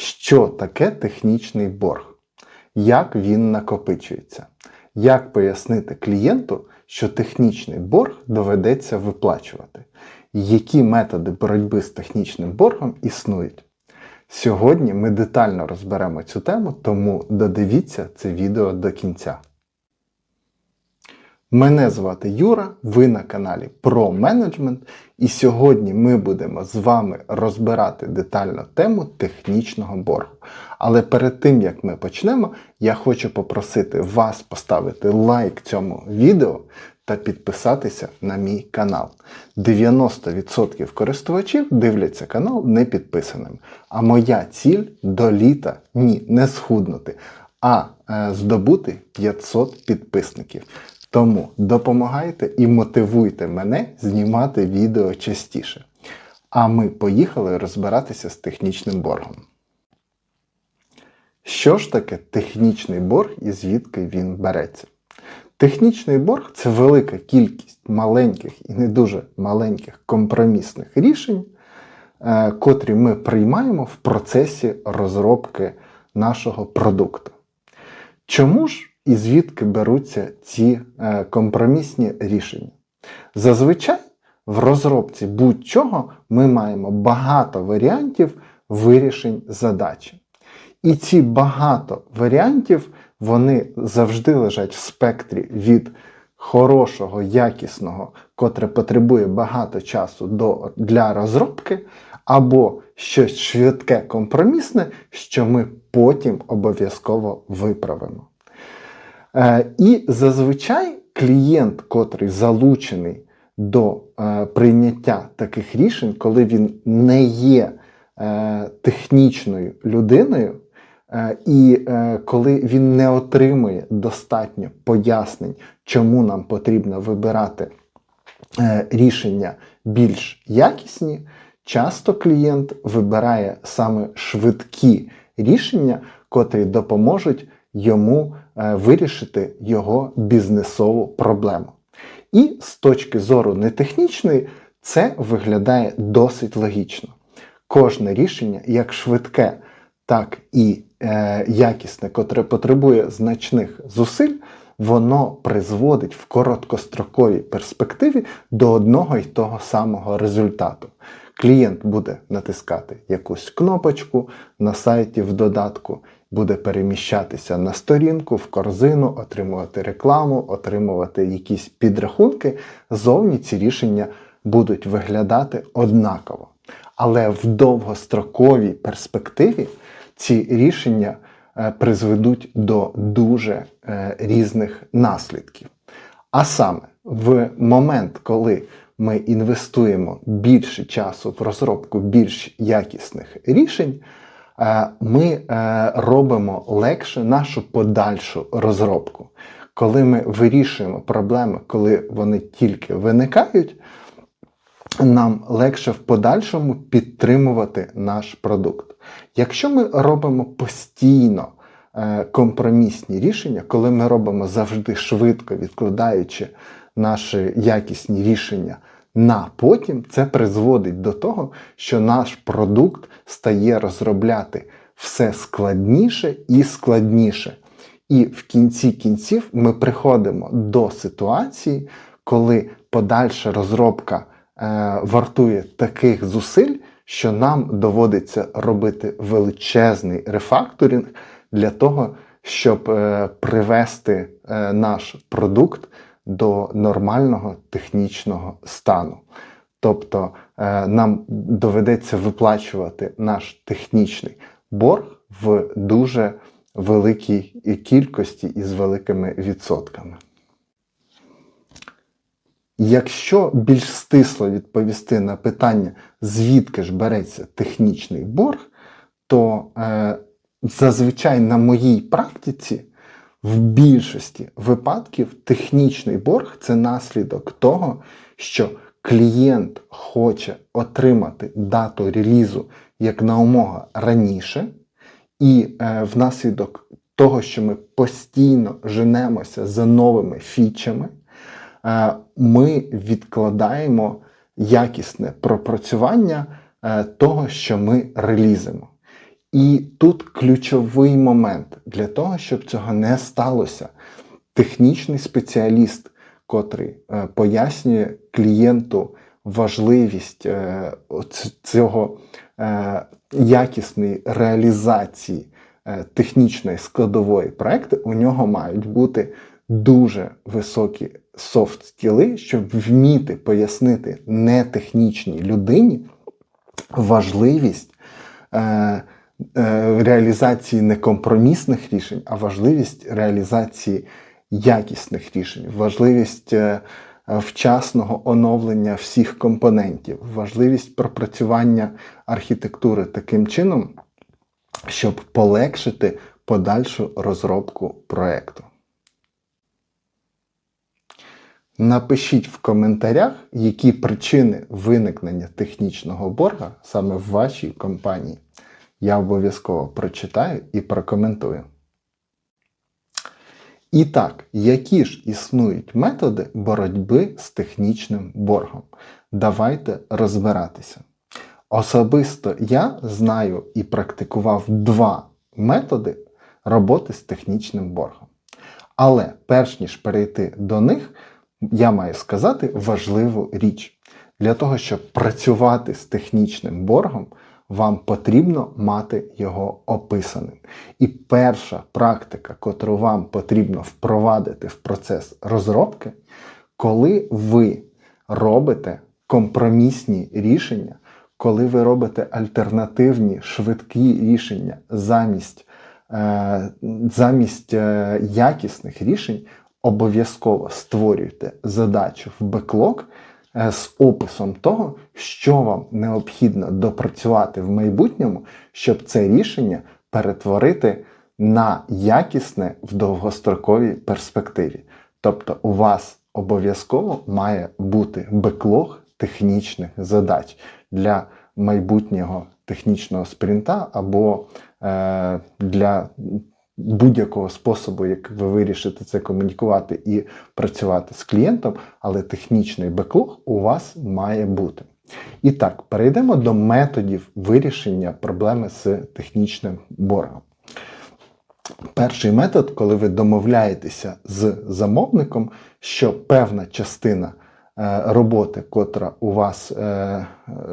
Що таке технічний борг? Як він накопичується? Як пояснити клієнту, що технічний борг доведеться виплачувати? Які методи боротьби з технічним боргом існують? Сьогодні ми детально розберемо цю тему, тому додивіться це відео до кінця. Мене звати Юра, ви на каналі Про Менеджмент, і сьогодні ми будемо з вами розбирати детально тему технічного боргу. Але перед тим як ми почнемо, я хочу попросити вас поставити лайк цьому відео та підписатися на мій канал. 90% користувачів дивляться канал не підписаним. А моя ціль до літа ні, не схуднути, а е, здобути 500 підписників. Тому допомагайте і мотивуйте мене знімати відео частіше. А ми поїхали розбиратися з технічним боргом. Що ж таке технічний борг і звідки він береться? Технічний борг це велика кількість маленьких і не дуже маленьких компромісних рішень, е, котрі ми приймаємо в процесі розробки нашого продукту. Чому ж і звідки беруться ці е, компромісні рішення? Зазвичай в розробці будь-чого ми маємо багато варіантів вирішень задачі. І ці багато варіантів вони завжди лежать в спектрі від хорошого, якісного, котре потребує багато часу до, для розробки, або щось швидке компромісне, що ми потім обов'язково виправимо. Е, і зазвичай клієнт, котрий залучений до е, прийняття таких рішень, коли він не є е, технічною людиною, і коли він не отримує достатньо пояснень, чому нам потрібно вибирати рішення більш якісні, часто клієнт вибирає саме швидкі рішення, котрі допоможуть йому вирішити його бізнесову проблему. І з точки зору нетехнічної, це виглядає досить логічно. Кожне рішення, як швидке, так і е, якісне, котре потребує значних зусиль, воно призводить в короткостроковій перспективі до одного й того самого результату. Клієнт буде натискати якусь кнопочку на сайті в додатку, буде переміщатися на сторінку, в корзину, отримувати рекламу, отримувати якісь підрахунки. Зовні ці рішення будуть виглядати однаково. Але в довгостроковій перспективі ці рішення е, призведуть до дуже е, різних наслідків. А саме, в момент, коли ми інвестуємо більше часу в розробку більш якісних рішень, Е, ми е, робимо легше нашу подальшу розробку. Коли ми вирішуємо проблеми, коли вони тільки виникають, нам легше в подальшому підтримувати наш продукт. Якщо ми робимо постійно е, компромісні рішення, коли ми робимо завжди швидко відкладаючи наші якісні рішення на потім це призводить до того, що наш продукт стає розробляти все складніше і складніше. І в кінці кінців ми приходимо до ситуації, коли подальша розробка е, вартує таких зусиль, що нам доводиться робити величезний рефакторинг для того, щоб е, привести е, наш продукт до нормального технічного стану. Тобто е, нам доведеться виплачувати наш технічний борг в дуже великій кількості і з великими відсотками. Якщо більш стисло відповісти на питання, звідки ж береться технічний борг, то е, зазвичай на моїй практиці в більшості випадків технічний борг це наслідок того, що клієнт хоче отримати дату релізу як наумога раніше, і е, внаслідок того, що ми постійно женемося за новими фічами, е, ми відкладаємо якісне пропрацювання е, того, що ми релізимо. І тут ключовий момент для того, щоб цього не сталося. Технічний спеціаліст, котрий е, пояснює клієнту важливість е, цього е, якісної реалізації технічної складової проекту, у нього мають бути дуже високі софт скіли, щоб вміти пояснити нетехнічній людині важливість реалізації не компромісних рішень, а важливість реалізації якісних рішень, важливість е, е, вчасного оновлення всіх компонентів, важливість пропрацювання архітектури таким чином, щоб полегшити подальшу розробку проекту. Напишіть в коментарях, які причини виникнення технічного борга саме в вашій компанії. Я обов'язково прочитаю і прокоментую. І так, які ж існують методи боротьби з технічним боргом? Давайте розбиратися. Особисто я знаю і практикував два методи роботи з технічним боргом. Але перш ніж перейти до них, я маю сказати важливу річ. Для того, щоб працювати з технічним боргом, вам потрібно мати його описаним. І перша практика, котру вам потрібно впровадити в процес розробки, коли ви робите компромісні рішення, коли ви робите альтернативні швидкі рішення замість, е, замість е, якісних рішень, обов'язково створюйте задачу в беклог з описом того, що вам необхідно допрацювати в майбутньому, щоб це рішення перетворити на якісне в довгостроковій перспективі. Тобто у вас обов'язково має бути беклог технічних задач для майбутнього технічного спринта або е, для будь-якого способу, як ви вирішите це комунікувати і працювати з клієнтом, але технічний беклог у вас має бути. І так, перейдемо до методів вирішення проблеми з технічним боргом. Перший метод, коли ви домовляєтеся з замовником, що певна частина е, роботи, котра у вас е,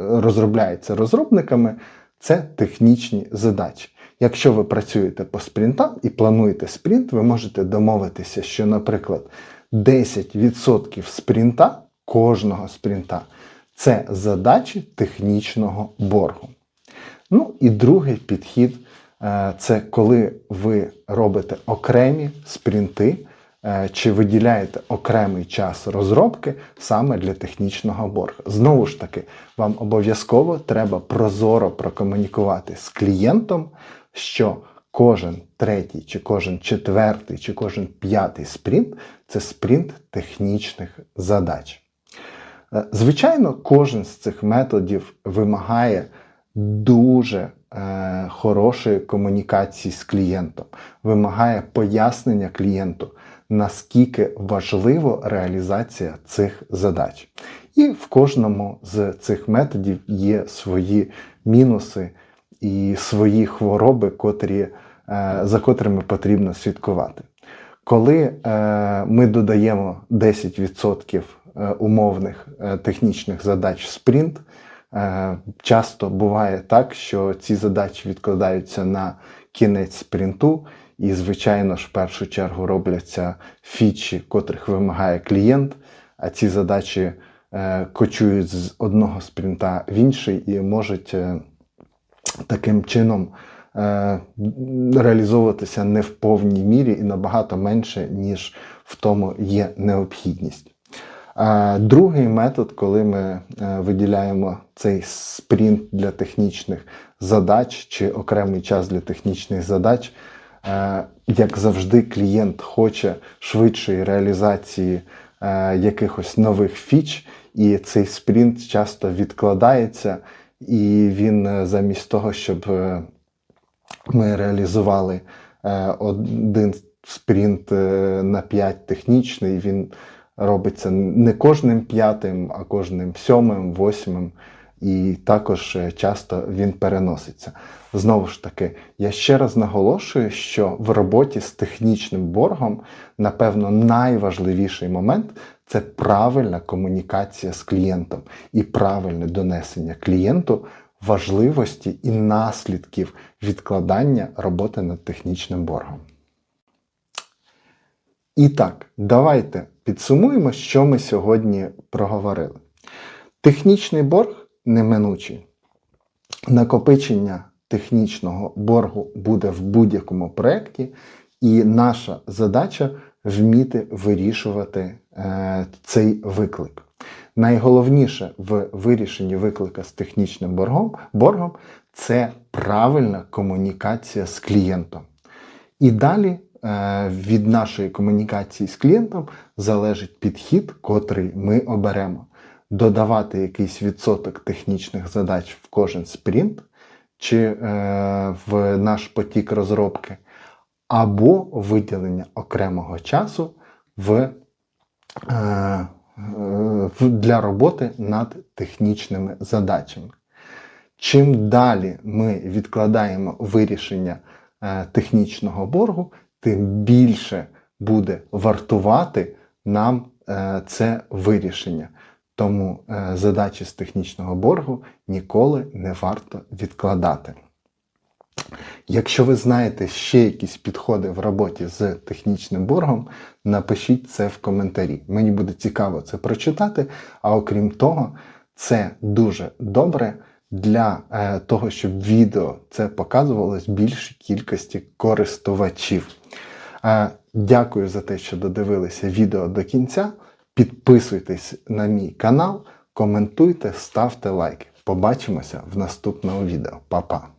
розробляється розробниками, це технічні задачі. Якщо ви працюєте по спринтам і плануєте спринт, ви можете домовитися, що, наприклад, 10% спринта, кожного спринта, це задачі технічного боргу. Ну і другий підхід е, це коли ви робите окремі спринти чи виділяєте окремий час розробки саме для технічного боргу. Знову ж таки, вам обов'язково треба прозоро прокомунікувати з клієнтом, що кожен третій, чи кожен четвертий, чи кожен п'ятий спринт це спринт технічних задач. Е, Звичайно, кожен з цих методів вимагає дуже е, хорошої комунікації з клієнтом, вимагає пояснення клієнту, наскільки важлива реалізація цих задач. І в кожному з цих методів є свої мінуси і свої хвороби, котрі, е, за котрими потрібно слідкувати. Коли е, ми додаємо 10% е, умовних технічних задач в спринт, часто буває так, що ці задачі відкладаються на кінець спринту, і, звичайно ж, в першу чергу робляться фічі, котрих вимагає клієнт, а ці задачі е, кочують з одного спринта в інший і можуть е, таким чином е, реалізовуватися не в повній мірі і набагато менше, ніж в тому є необхідність. Другий метод, коли ми виділяємо цей спринт для технічних задач чи окремий час для технічних задач, як завжди, клієнт хоче швидшої реалізації е, якихось нових фіч, і цей спринт часто відкладається, і він е, замість того, щоб е, ми реалізували е, один спринт е, на 5 технічний, він робиться не кожним п'ятим, а кожним сьомим, восьмим і також е, часто він переноситься. Знову ж таки, я ще раз наголошую, що в роботі з технічним боргом, напевно, найважливіший момент це правильна комунікація з клієнтом і правильне донесення клієнту важливості і наслідків відкладання роботи над технічним боргом. І так, давайте підсумуємо, що ми сьогодні проговорили. Технічний борг неминучий. Накопичення технічного боргу буде в будь-якому проєкті, і наша задача вміти вирішувати е, цей виклик. Найголовніше в вирішенні виклика з технічним боргом, боргом це правильна комунікація з клієнтом. І далі е, від нашої комунікації з клієнтом залежить підхід, котрий ми оберемо. Додавати якийсь відсоток технічних задач в кожен спринт чи е, в наш потік розробки, або виділення окремого часу в, е, для роботи над технічними задачами. Чим далі ми відкладаємо вирішення е, технічного боргу, тим більше буде вартувати нам е, це вирішення. Тому е, задачі з технічного боргу ніколи не варто відкладати. Якщо ви знаєте ще якісь підходи в роботі з технічним боргом, напишіть це в коментарі. Мені буде цікаво це прочитати. А окрім того, це дуже добре для е, того, щоб відео це показувалось більшій кількості користувачів. Е, дякую за те, що додивилися відео до кінця. Підписуйтесь на мій канал, коментуйте, ставте лайки. Побачимося в наступному відео. Па-па!